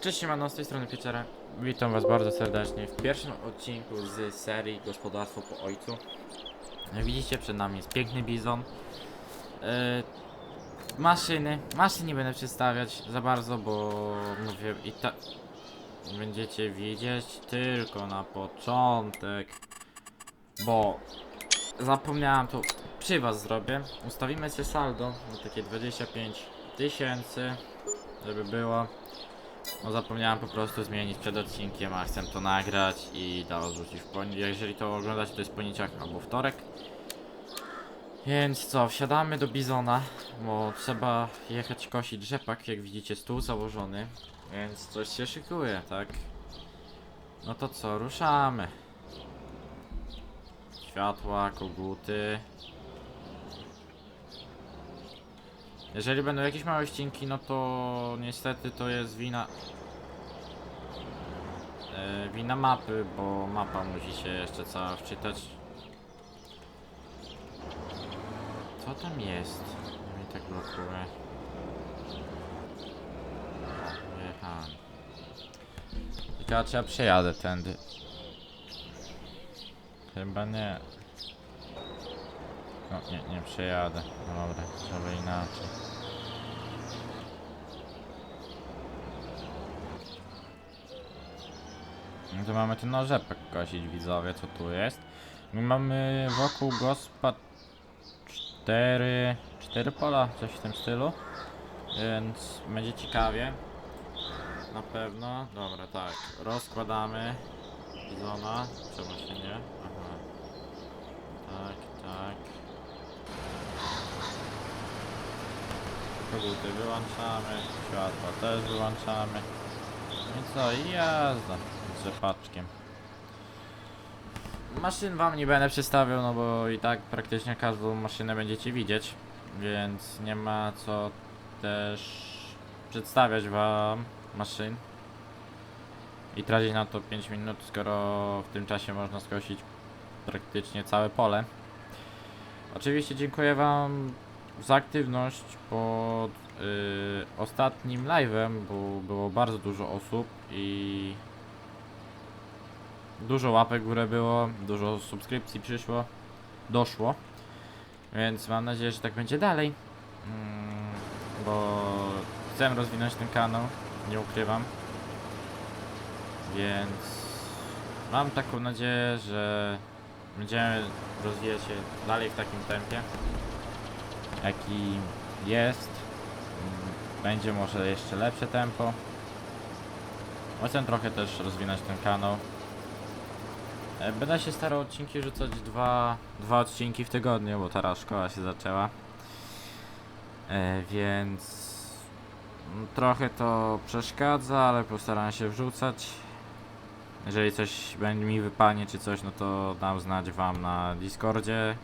Cześć, siemano, z tej strony Pieczera. Witam was bardzo serdecznie w pierwszym odcinku z serii Gospodarstwo po Ojcu. Widzicie, przed nami jest piękny bizon. Yy, maszyny. Maszyn nie będę przedstawiać za bardzo, bo mówię i tak będziecie widzieć tylko na początek. Bo zapomniałem to przy was zrobię. Ustawimy sobie saldo na takie 25 tysięcy, żeby było. No zapomniałem po prostu zmienić przed odcinkiem, a chcę to nagrać i dało rzucić w poniedziałek. Jeżeli to oglądacie, to jest poniedziałek albo wtorek. Więc co, wsiadamy do Bizona, bo trzeba jechać kosić rzepak, jak widzicie stół założony, więc coś się szykuje, tak? No to co, ruszamy. Światła, koguty. Jeżeli będą jakieś małe ścinki, no to niestety to jest wina e, wina mapy, bo mapa musi się jeszcze cała wczytać. Co tam jest? Mnie tak blokuje. Jechałem. I teraz ja przejadę tędy. Chyba nie. No nie, nie przejadę. Dobra, trzeba inaczej. No to mamy ten nożepek kosić widzowie, co tu jest. My mamy wokół gospa cztery, cztery pola, coś w tym stylu. Więc będzie ciekawie. Na pewno. Dobra, tak. Rozkładamy bizona. Czemu się nie? Aha. Tak, tak. Koguty wyłączamy, światła też wyłączamy. No i co, i jazda z rzepaczkiem. Maszyn wam nie będę przedstawiał, no bo i tak praktycznie każdą maszynę będziecie widzieć, więc nie ma co też przedstawiać wam maszyn i tracić na to 5 minut, skoro w tym czasie można skosić praktycznie całe pole. Oczywiście dziękuję wam za aktywność pod y, ostatnim live'em, bo było bardzo dużo osób i dużo łapek w górę było, dużo subskrypcji przyszło, doszło, więc mam nadzieję, że tak będzie dalej, mm, bo chcę rozwinąć ten kanał, nie ukrywam, więc mam taką nadzieję, że będziemy rozwijać się dalej w takim tempie jaki jest. Będzie może jeszcze lepsze tempo. Chcę trochę też rozwinąć ten kanał. E, Będę się starał odcinki rzucać dwa, dwa odcinki w tygodniu, bo teraz szkoła się zaczęła. E, więc trochę to przeszkadza, ale postaram się wrzucać. Jeżeli coś będzie mi wypalnie czy coś, no to dam znać wam na Discordzie.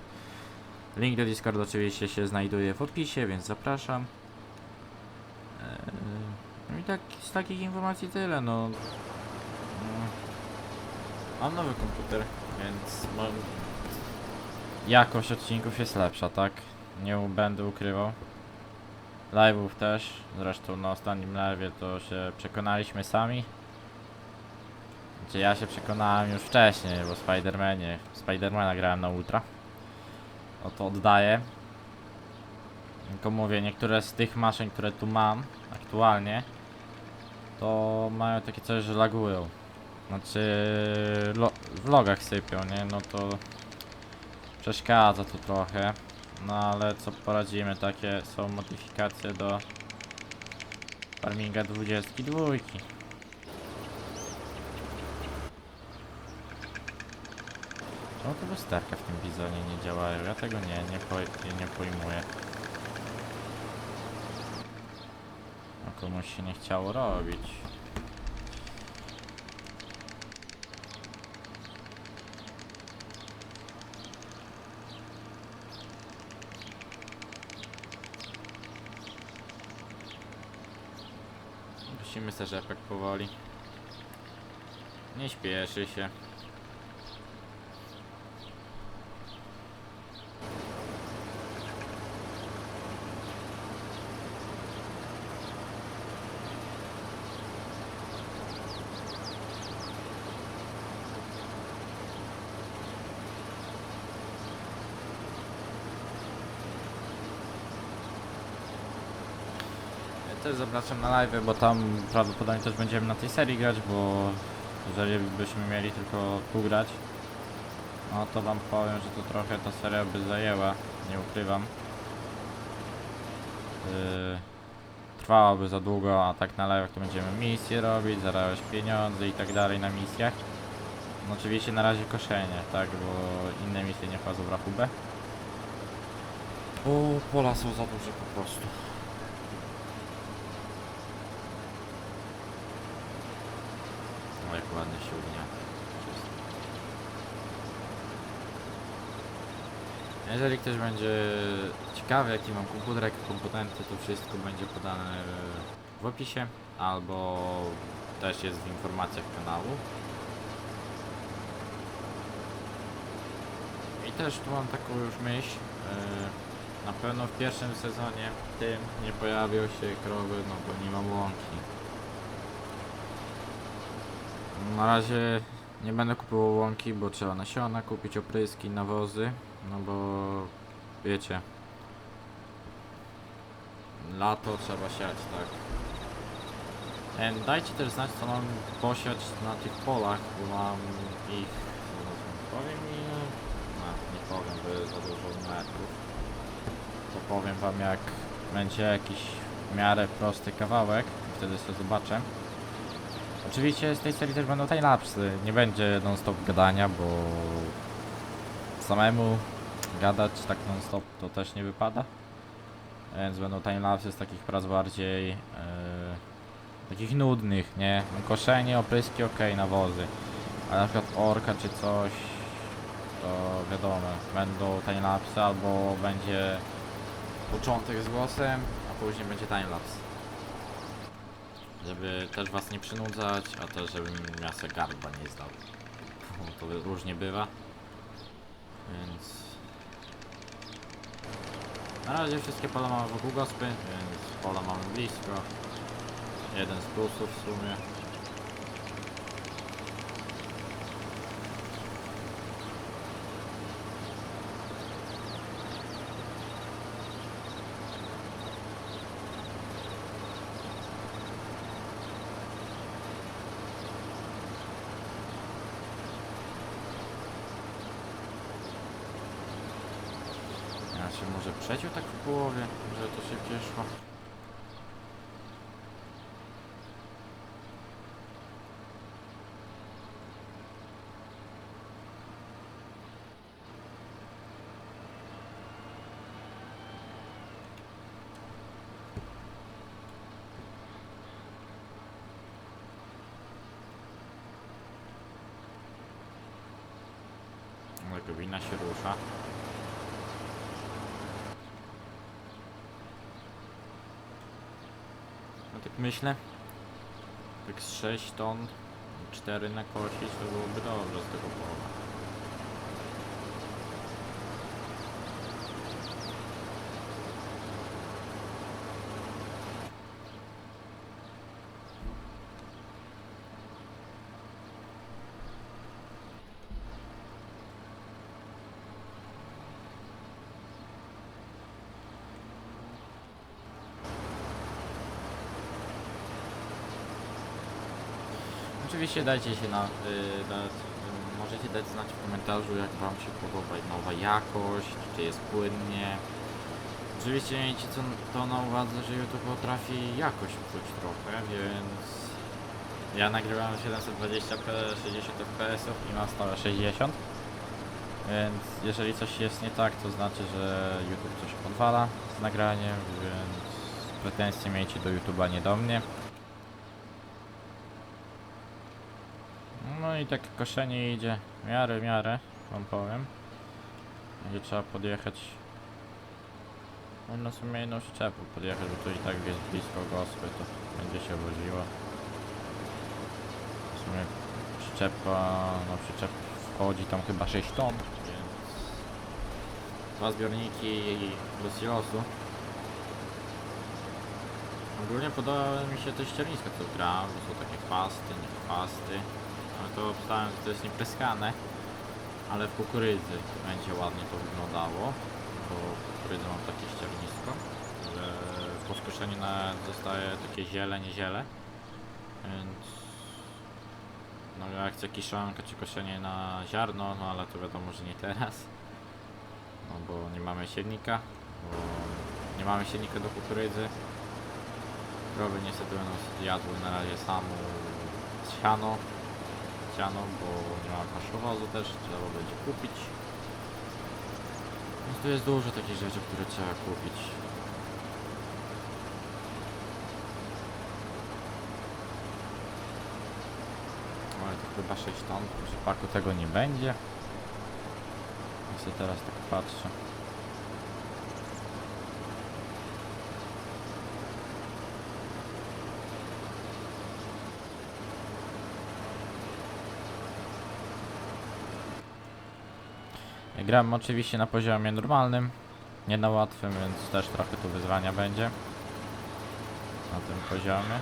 Link do Discord oczywiście się znajduje w opisie, więc zapraszam. Eee, No i tak z takich informacji tyle, no. Mm. Mam nowy komputer, więc mam... jakość odcinków jest lepsza, tak? Nie będę ukrywał. Live'ów też, zresztą na ostatnim live'ie to się przekonaliśmy sami. Znaczy ja się przekonałem już wcześniej, bo Spidermanie, Spidermana grałem na Ultra. O to oddaję. Tylko mówię, niektóre z tych maszyn, które tu mam aktualnie, to mają takie coś, że lagują. Znaczy, lo w logach sypią, nie? No to przeszkadza to trochę. No ale co poradzimy, takie są modyfikacje do Farminga 22. Czemu te lusterka w tym bizonie nie działają? Ja tego nie, nie, po, nie pojmuję. No komuś się nie chciało robić. Musimy se rzepek powoli. Nie śpieszy się. Też zapraszam na live, bo tam prawdopodobnie też będziemy na tej serii grać, bo jeżeli byśmy mieli tylko tu grać, no to wam powiem, że to trochę ta seria by zajęła, nie ukrywam. Yy, trwałoby za długo, a tak na live to będziemy misje robić, zarabiać pieniądze i tak dalej na misjach. No oczywiście na razie koszenie, tak, bo inne misje nie wchodzą w rachubę. Bo pola są za duże po prostu. No jak ładnie się. Jeżeli ktoś będzie ciekawy jaki mam komputer, jakie komponenty, to wszystko będzie podane w opisie albo też jest w informacjach kanału. I też tu mam taką już myśl. yy, Na pewno w pierwszym sezonie tym nie pojawią się krowy, no bo nie mam łąki. Na razie nie będę kupował łąki, bo trzeba nasiona kupić, opryski, nawozy, no bo wiecie, lato trzeba siać, tak. E, Dajcie też znać, co mam posiać na tych polach, bo mam ich, powiem ile, no, nie powiem, bo jest za dużo metrów. To powiem wam, jak będzie jakiś w miarę prosty kawałek, wtedy sobie zobaczę. Oczywiście z tej serii też będą timelapsy, nie będzie non-stop gadania, bo samemu gadać tak non-stop to też nie wypada. Więc będą timelapsy z takich prac bardziej e, takich nudnych, nie? No, Koszenie, opryski, ok, nawozy. Ale na przykład orka czy coś, to wiadomo, będą timelapsy albo będzie początek z głosem, a później będzie timelapse. Żeby też was nie przynudzać, a też żebym miasta gardła nie zdał. To różnie bywa. Więc... Na razie wszystkie pola mamy wokół gospy, więc pola mamy blisko. Jeden z plusów w sumie. Ja się może przeciął tak w połowie, że to szybciej szło. Lekowina się rusza. Tak myślę, tak z 6 ton, 4 na kosić, to byłoby dobrze z tego pola. Oczywiście dajcie się na, y, na y, możecie dać znać w komentarzu jak wam się podoba nowa jakość, czy jest płynnie. Oczywiście miejcie co, to na uwadze, że YouTube potrafi jakość psuć trochę, więc ja nagrywam 720p 60 fps i mam stałe 60. Więc jeżeli coś jest nie tak, to znaczy, że YouTube coś podwala z nagraniem, więc pretensje miejcie do YouTube'a, nie do mnie. No i takie koszenie idzie miarę, miarę, wam powiem. Będzie trzeba podjechać. No w sumie jedną przyczepą podjechać, bo tu i tak jest blisko gospy, to będzie się woziło. W sumie przyczepa, no przyczep wchodzi tam chyba 6 ton, więc dwa zbiorniki i do silosu. Ogólnie podoba mi się te ścierniska co gra, bo są takie chwasty, nie chwasty. Ale to obstałem, że to jest niepryskane, ale w kukurydzy będzie ładnie to wyglądało, bo w kukurydzy mam takie ściernisko, że po skoszeniu na zostaje takie ziele, nie ziele. Więc no jak chce kiszonka czy koszenie na ziarno, no ale to wiadomo, że nie teraz. No bo nie mamy siewnika, bo nie mamy siewnika do kukurydzy. Krowy niestety będą jadły na razie samo siano, siano, bo nie ma paszowozu też, trzeba będzie kupić. Więc tu jest dużo takich rzeczy, które trzeba kupić. Ale to chyba 6 ton, w rzepaku tego nie będzie. Ja sobie teraz tak patrzę. Gram oczywiście na poziomie normalnym, nie na łatwym, więc też trochę tu wyzwania będzie na tym poziomie.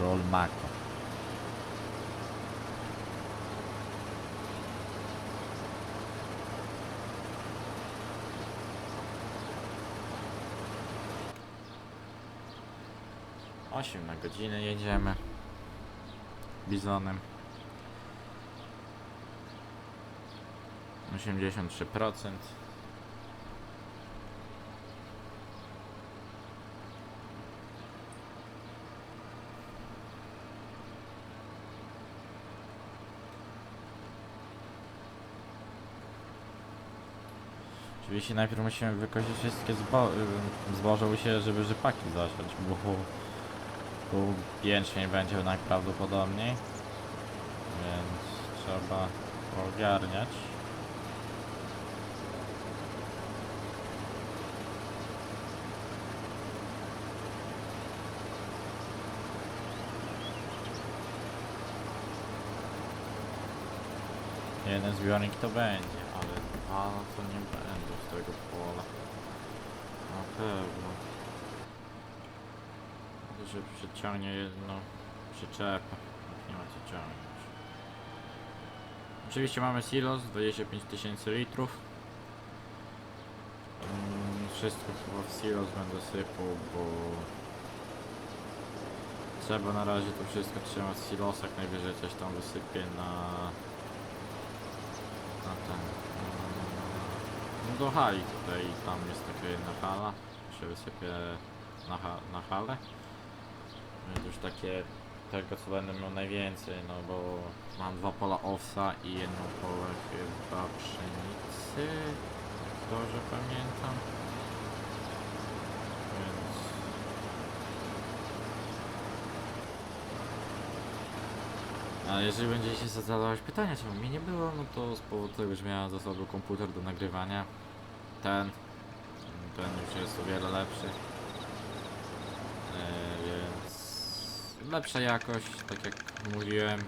Roll Mako. Osiem na godzinę jedziemy. Bizonem. 83%. Oczywiście najpierw musimy wykończyć wszystkie zbo y, zboże siebie, żeby rzepaki zasiać, bo tu jęczmień będzie najprawdopodobniej, więc trzeba ogarniać. Jeden zbiornik to będzie, ale dwa no to nie będą z tego pola. Na pewno. Że przyciągnie jedną przyczepę. Nie ma co ciągnąć. Oczywiście mamy silos, 25 tysięcy litrów. Mm, Wszystko chyba w silos będę sypał, bo trzeba na razie to wszystko trzymać w silosach, najwyżej coś tam wysypię na na ten. No do hali tutaj, tam jest taka jedna hala. Się wysypię na, na halę. Więc już takie tego co będę miał najwięcej, no bo mam dwa pola owsa i jedno pole chyba pszenicy. Dobrze pamiętam. Więc A jeżeli będziecie sobie zadawać pytania, czemu mnie nie było, no to z powodu tego, że miałem za sobą komputer do nagrywania. Ten, ten już jest o wiele lepszy. E, więc lepsza jakość, tak jak mówiłem,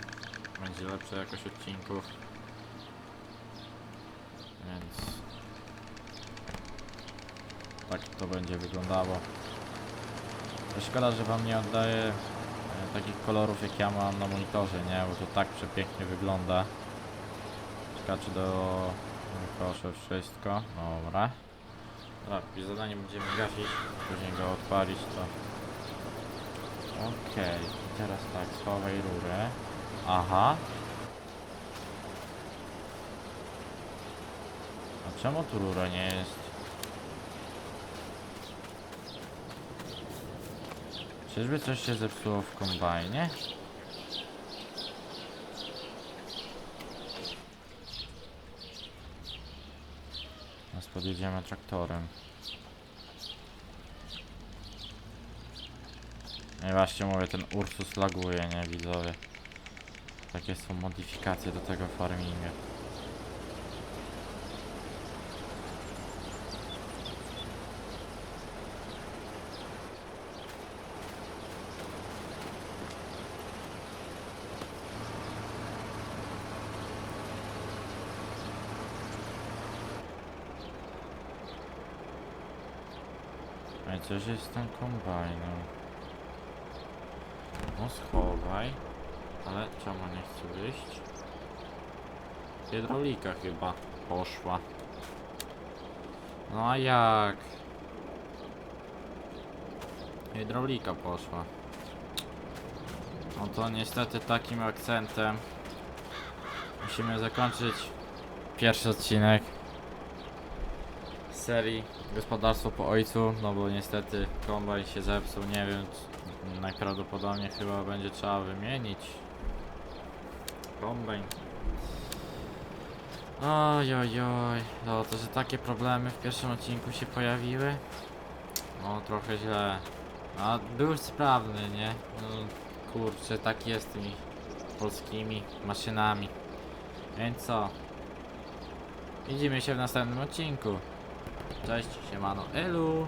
będzie lepsza jakość odcinków. Więc tak to będzie wyglądało. Szkoda, że wam nie oddaję takich kolorów jak ja mam na monitorze, nie? Bo to tak przepięknie wygląda. Skaczy do proszę wszystko. Dobra. Dobra, zadanie będziemy gasić, później go odpalić to. Okej, i teraz tak, schowaj rurę. Aha. A czemu tu rura nie jest? Czyżby coś się zepsuło w kombajnie? Teraz podjedziemy traktorem. No i właśnie mówię, ten Ursus laguje, nie widzowie. Takie są modyfikacje do tego farminga. Coś jest z tym kombajnem. No schowaj. Ale czemu nie chce wyjść? Hydraulika chyba poszła. No a jak? Hydraulika poszła. No to niestety takim akcentem musimy zakończyć pierwszy odcinek serii Gospodarstwo po ojcu, no bo niestety kombajn się zepsuł, nie wiem, najprawdopodobniej chyba będzie trzeba wymienić kombajn. Oj, oj, oj, no to, że takie problemy w pierwszym odcinku się pojawiły, no trochę źle. A był sprawny, nie? No kurczę, tak jest z tymi polskimi maszynami. Więc co? Widzimy się w następnym odcinku. Cześć, siemano, elu!